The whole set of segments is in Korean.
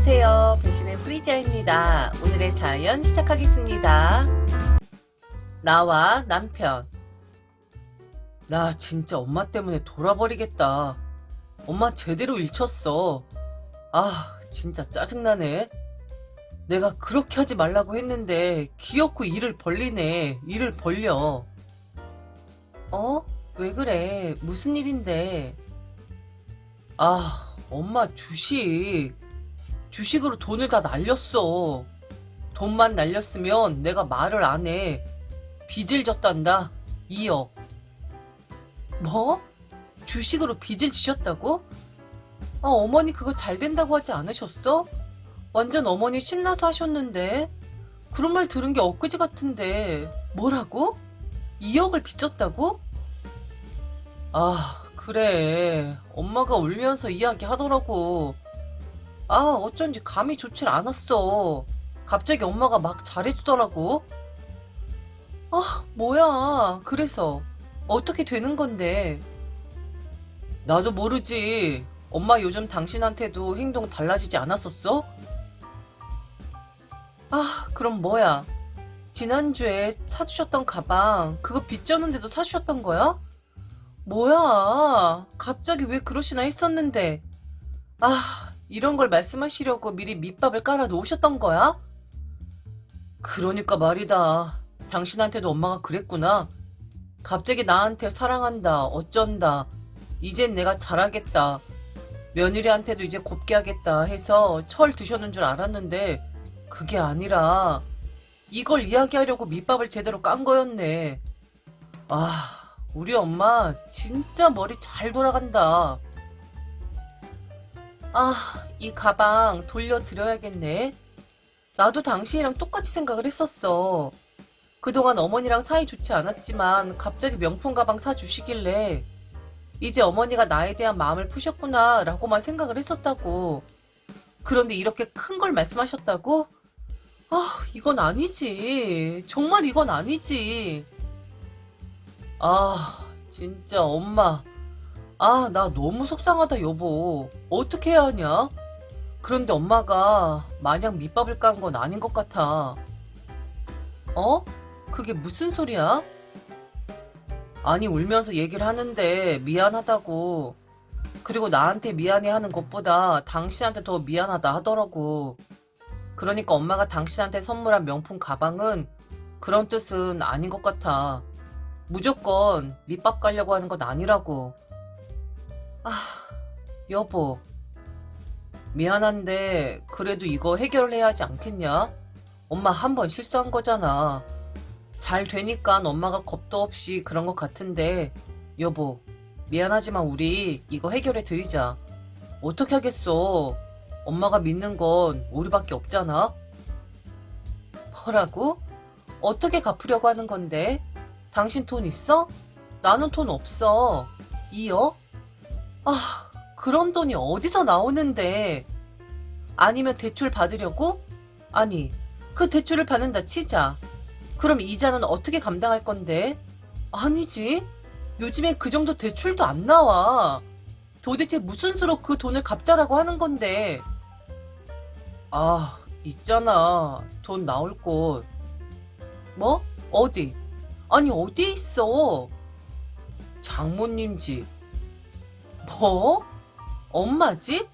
안녕하세요. 배신의 프리자입니다. 오늘의 사연 시작하겠습니다. 나와 남편. 나 진짜 엄마 때문에 돌아버리겠다. 엄마 제대로 일쳤어. 아, 진짜 짜증나네. 내가 그렇게 하지 말라고 했는데 귀엽고 일을 벌리네. 일을 벌려. 어? 왜 그래? 무슨 일인데? 아, 엄마 주식. 주식으로 돈을 다 날렸어. 돈만 날렸으면 내가 말을 안 해. 빚을 졌단다. 2억. 뭐? 주식으로 빚을 지셨다고? 아, 어머니 그거 잘 된다고 하지 않으셨어? 완전 어머니 신나서 하셨는데. 그런 말 들은 게 엊그제 같은데. 뭐라고? 2억을 빚졌다고? 아, 그래. 엄마가 울면서 이야기 하더라고. 아, 어쩐지 감이 좋질 않았어. 갑자기 엄마가 막 잘해주더라고. 아, 뭐야. 그래서, 어떻게 되는 건데? 나도 모르지. 엄마 요즘 당신한테도 행동 달라지지 않았었어? 아, 그럼 뭐야. 지난주에 사주셨던 가방, 그거 빚졌는데도 사주셨던 거야? 뭐야. 갑자기 왜 그러시나 했었는데. 아, 이런 걸 말씀하시려고 미리 밑밥을 깔아 놓으셨던 거야? 그러니까 말이다. 당신한테도 엄마가 그랬구나. 갑자기 나한테 사랑한다, 어쩐다. 이젠 내가 잘하겠다. 며느리한테도 이제 곱게 하겠다 해서 철 드셨는 줄 알았는데, 그게 아니라, 이걸 이야기하려고 밑밥을 제대로 깐 거였네. 아, 우리 엄마 진짜 머리 잘 돌아간다. 아, 이 가방 돌려드려야겠네. 나도 당신이랑 똑같이 생각을 했었어. 그동안 어머니랑 사이 좋지 않았지만 갑자기 명품 가방 사주시길래 이제 어머니가 나에 대한 마음을 푸셨구나 라고만 생각을 했었다고. 그런데 이렇게 큰 걸 말씀하셨다고? 아, 이건 아니지. 정말 이건 아니지. 아, 진짜 엄마. 아, 나 너무 속상하다, 여보. 어떻게 해야 하냐? 그런데 엄마가 마냥 밑밥을 깐 건 아닌 것 같아. 어? 그게 무슨 소리야? 아니, 울면서 얘기를 하는데 미안하다고. 그리고 나한테 미안해 하는 것보다 당신한테 더 미안하다 하더라고. 그러니까 엄마가 당신한테 선물한 명품 가방은 그런 뜻은 아닌 것 같아. 무조건 밑밥 가려고 하는 건 아니라고. 아, 여보. 미안한데, 그래도 이거 해결해야 하지 않겠냐? 엄마 한 번 실수한 거잖아. 잘 되니까 엄마가 겁도 없이 그런 것 같은데, 여보, 미안하지만 우리 이거 해결해 드리자. 어떻게 하겠어? 엄마가 믿는 건 우리밖에 없잖아? 뭐라고? 어떻게 갚으려고 하는 건데? 당신 돈 있어? 나는 돈 없어. 2억? 아, 그런 돈이 어디서 나오는데? 아니면 대출 받으려고? 아니, 그 대출을 받는다 치자. 그럼 이자는 어떻게 감당할 건데? 아니지. 요즘엔 그 정도 대출도 안 나와. 도대체 무슨 수로 그 돈을 갚자라고 하는 건데? 아, 있잖아. 돈 나올 곳. 뭐? 어디? 아니, 어디에 있어? 장모님 집. 뭐? 엄마 집?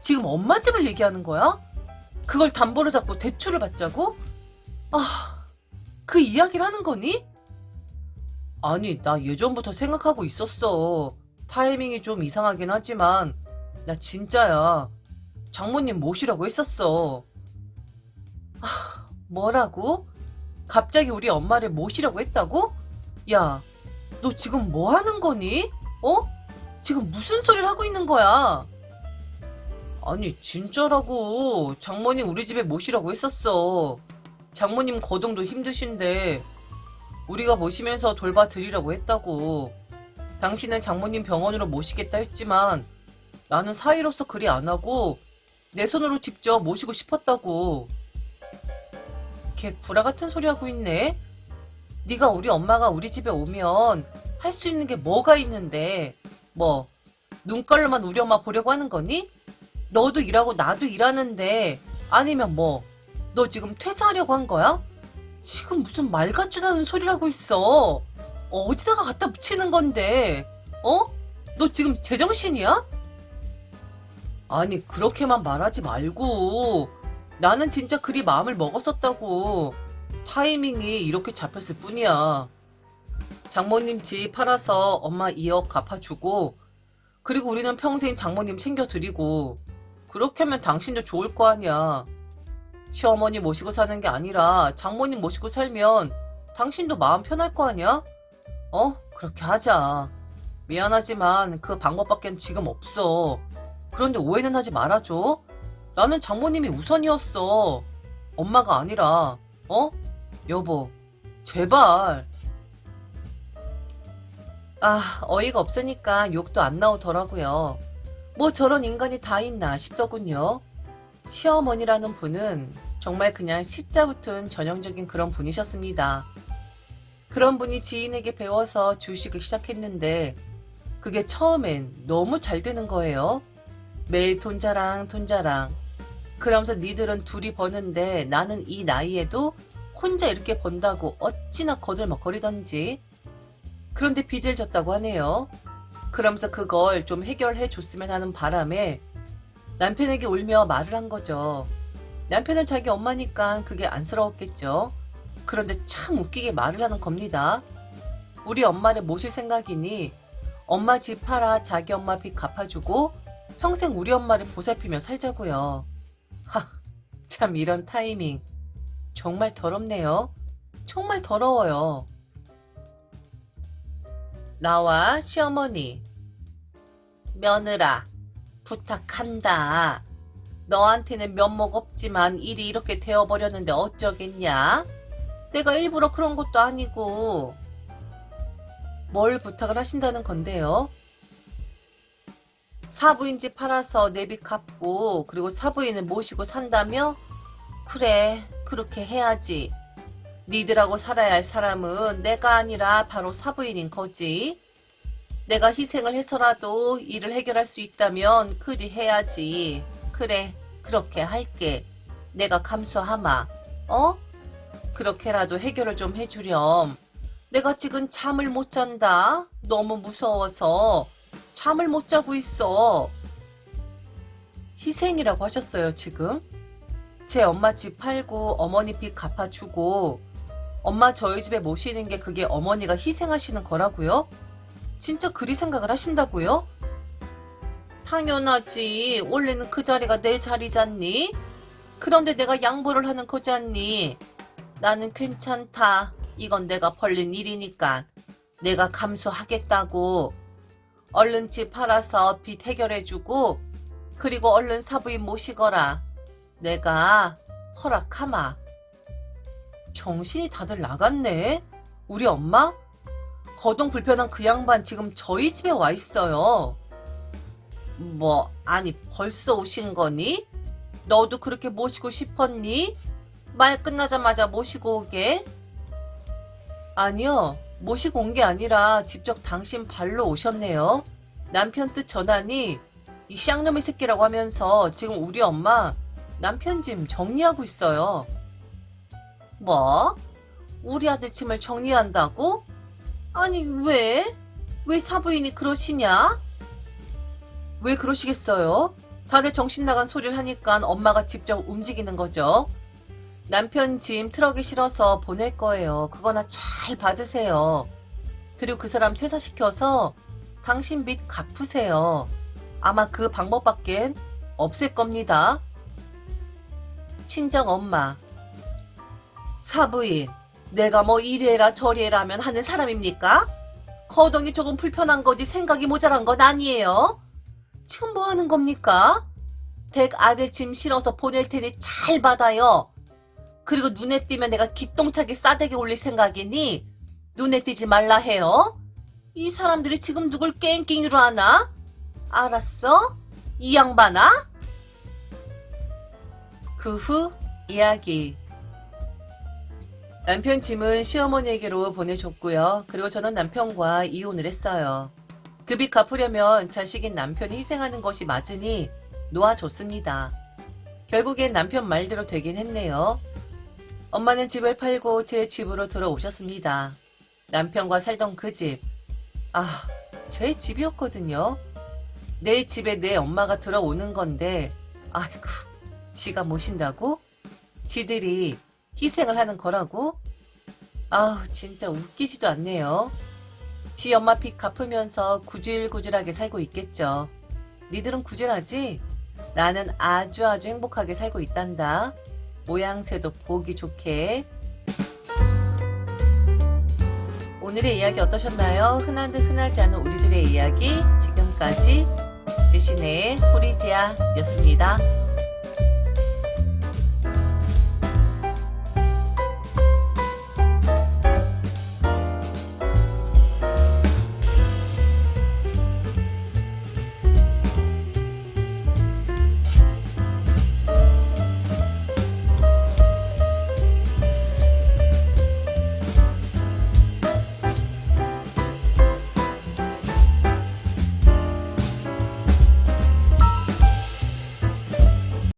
지금 엄마 집을 얘기하는 거야? 그걸 담보로 잡고 대출을 받자고? 아, 그 이야기를 하는 거니? 아니, 나 예전부터 생각하고 있었어. 타이밍이 좀 이상하긴 하지만, 나 진짜야. 장모님 모시라고 했었어. 아, 뭐라고? 갑자기 우리 엄마를 모시려고 했다고? 야, 너 지금 뭐 하는 거니? 어? 지금 무슨 소리를 하고 있는 거야? 아니, 진짜라고. 장모님 우리 집에 모시라고 했었어. 장모님 거동도 힘드신데, 우리가 모시면서 돌봐드리라고 했다고. 당신은 장모님 병원으로 모시겠다 했지만, 나는 사이로서 그리 안 하고, 내 손으로 직접 모시고 싶었다고. 걔 구라 같은 소리 하고 있네? 네가 우리 엄마가 우리 집에 오면 할 수 있는 게 뭐가 있는데, 뭐, 눈깔로만 엄마 보려고 하는 거니? 너도 일하고 나도 일하는데 아니면 뭐 너 지금 퇴사하려고 한 거야? 지금 무슨 말 같지도 소리를 하고 있어. 어디다가 갖다 붙이는 건데? 어? 너 지금 제정신이야? 아니 그렇게만 말하지 말고 나는 진짜 그리 마음을 먹었었다고 타이밍이 이렇게 잡혔을 뿐이야. 장모님 집 팔아서 엄마 2억 갚아주고 그리고 우리는 평생 장모님 챙겨드리고 그렇게 하면 당신도 좋을 거 아니야. 시어머니 모시고 사는 게 아니라 장모님 모시고 살면 당신도 마음 편할 거 아니야? 어? 그렇게 하자. 미안하지만 그 방법밖엔 지금 없어. 그런데 오해는 하지 말아줘. 나는 장모님이 우선이었어. 엄마가 아니라. 어? 여보, 제발. 아, 어이가 없으니까 욕도 안 나오더라고요. 뭐 저런 인간이 다 있나 싶더군요. 시어머니라는 분은 정말 그냥 시자 붙은 전형적인 그런 분이셨습니다. 그런 분이 지인에게 배워서 주식을 시작했는데 그게 처음엔 너무 잘 되는 거예요. 매일 돈 자랑 돈 자랑. 그러면서 니들은 둘이 버는데 나는 이 나이에도 혼자 이렇게 번다고 어찌나 거들먹거리던지. 그런데 빚을 졌다고 하네요. 그러면서 그걸 좀 해결해 줬으면 하는 바람에 남편에게 울며 말을 한 거죠. 남편은 자기 엄마니까 그게 안쓰러웠겠죠. 그런데 참 웃기게 말을 하는 겁니다. 우리 엄마를 모실 생각이니 엄마 집 팔아 자기 엄마 빚 갚아주고 평생 우리 엄마를 보살피며 살자고요. 하, 참 이런 타이밍. 정말 더럽네요. 정말 더러워요. 나와 시어머니. 며느라, 부탁한다. 너한테는 면목 없지만 일이 이렇게 되어버렸는데 어쩌겠냐? 내가 일부러 그런 것도 아니고. 뭘 부탁을 하신다는 건데요? 사부인 집 팔아서 내빚 갚고 그리고 사부인을 모시고 산다며? 그래 그렇게 해야지. 니들하고 살아야 할 사람은 내가 아니라 바로 사부인인 거지. 내가 희생을 해서라도 일을 해결할 수 있다면 그리 해야지. 그래 그렇게 할게. 내가 감수하마. 어? 그렇게라도 해결을 좀 해주렴. 내가 지금 잠을 못 잔다. 너무 무서워서 잠을 못 자고 있어. 희생이라고 하셨어요, 지금? 제 엄마 집 팔고 어머니 빚 갚아주고 엄마 저희 집에 모시는 게 그게 어머니가 희생하시는 거라고요? 진짜 그리 생각을 하신다고요? 당연하지. 원래는 그 자리가 내 자리잖니? 그런데 내가 양보를 하는 거잖니? 나는 괜찮다. 이건 내가 벌린 일이니까. 내가 감수하겠다고. 얼른 집 팔아서 빚 해결해주고, 그리고 얼른 사부인 모시거라. 내가 허락하마. 정신이 다들 나갔네. 우리 엄마? 거동 불편한 그 양반 지금 저희 집에 와 있어요. 뭐, 아니, 벌써 오신 거니? 너도 그렇게 모시고 싶었니? 말 끝나자마자 모시고 오게? 아니요, 모시고 온 게 아니라 직접 당신 발로 오셨네요. 남편 뜻 전하니 이 쌍놈의 새끼라고 하면서 지금 우리 엄마 남편 짐 정리하고 있어요. 뭐? 우리 아들 짐을 정리한다고? 아니, 왜? 왜 사부인이 그러시냐? 왜 그러시겠어요? 다들 정신 나간 소리를 하니까 엄마가 직접 움직이는 거죠. 남편 짐 트럭에 실어서 보낼 거예요. 그거나 잘 받으세요. 그리고 그 사람 퇴사시켜서 당신 빚 갚으세요. 아마 그 방법밖엔 없을 겁니다. 친정 엄마. 사부인, 내가 뭐 이리해라 저리해라 하면 하는 사람입니까? 거동이 조금 불편한 거지 생각이 모자란 건 아니에요. 지금 뭐 하는 겁니까? 댁 아들 짐 실어서 보낼 테니 잘 받아요. 그리고 눈에 띄면 내가 기똥차게 싸대기 올릴 생각이니 눈에 띄지 말라 해요. 이 사람들이 지금 누굴 깽깽이로 하나? 알았어? 이 양반아? 그 후 이야기. 남편 짐은 시어머니에게로 보내줬고요. 그리고 저는 남편과 이혼을 했어요. 그 빚 갚으려면 자식인 남편이 희생하는 것이 맞으니 놓아줬습니다. 결국엔 남편 말대로 되긴 했네요. 엄마는 집을 팔고 제 집으로 들어오셨습니다. 남편과 살던 그 집. 아, 제 집이었거든요. 내 집에 내 엄마가 들어오는 건데, 아이고, 지가 모신다고? 지들이 희생을 하는 거라고? 아우, 진짜 웃기지도 않네요. 지 엄마 빚 갚으면서 구질구질하게 살고 있겠죠. 니들은 구질하지? 나는 아주 아주 행복하게 살고 있단다. 모양새도 보기 좋게. 오늘의 이야기 어떠셨나요? 흔한 듯 흔하지 않은 우리들의 이야기 지금까지 대신에 호리지아였습니다.